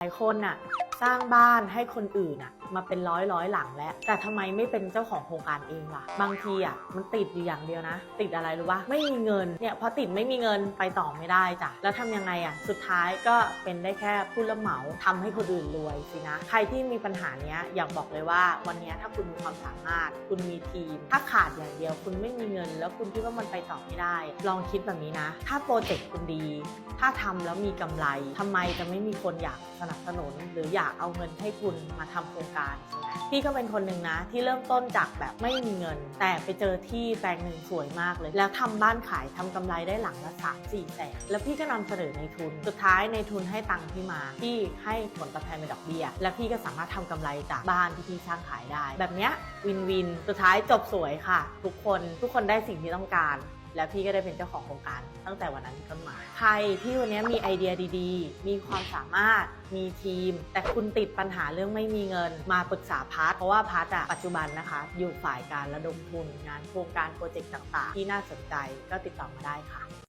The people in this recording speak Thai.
หลายคนน่ะสร้างบ้านให้คนอื่นน่ะมาเป็นร้อยร้อยหลังแล้ว แต่ทำไมไม่เป็นเจ้าของโครงการเองล่ะ บางทีอะมันติดอยู่อย่างเดียวนะ ติดอะไรรู้ปะไม่มีเงินเนี่ยพอติดไม่มีเงินไปต่อไม่ได้จ้ะแล้วทำยังไงอะสุดท้ายก็เป็นได้แค่ผู้รับเหมาทำให้คนอื่นรวยสินะ ใครที่มีปัญหาเนี้ยอยากบอกเลยว่าวันนี้ถ้าคุณมีความสามารถ คุณมีทีม ถ้าขาดอย่างเดียว คุณไม่มีเงิน แล้วคุณคิดว่ามันไปต่อไม่ได้ ลองคิดแบบนี้นะ ถ้าโปรเจกต์คุณดี ถ้าทำแล้วมีกำไรทำไมจะไม่มีคนอยากสนับสนุน หรืออยากเอาเงินให้คุณมาทำโครงการใช่ไหมพี่ก็เป็นคนหนึ่งนะ ที่เริ่มต้นจากแบบไม่มีเงิน แต่ไปเจอที่แปลงหนึ่งสวยมากเลย แล้วทำบ้านขายทำกำไรได้หลังละ3 4แสนแล้วพี่ก็นำเสนอในทุน สุดท้ายในทุนให้ตังค์พี่มาพี่ให้ผลตอบแทนเป็นดอกเบี้ย และพี่ก็สามารถทำกำไรจากบ้านที่พี่สร้างขายได้ แบบเนี้ยวินวิน สุดท้ายจบสวยค่ะ ทุกคนทุกคนได้สิ่งที่ต้องการ และพี่ก็ได้เป็นเจ้าของโครงการ ตั้งแต่วันนั้นเป็นต้นมาใครที่วันนี้มีไอเดียดีๆ มีความสามารถมีทีม แต่คุณติดปัญหาเรื่องไม่มีเงิน มาปรึกษาพาร์ทเพราะว่าพาร์ทอะปัจจุบันนะคะ อยู่ฝ่ายการระดมทุนงานโครงการโปรเจกต์ต่างๆ ที่น่าสนใจก็ติดต่อมาได้ค่ะ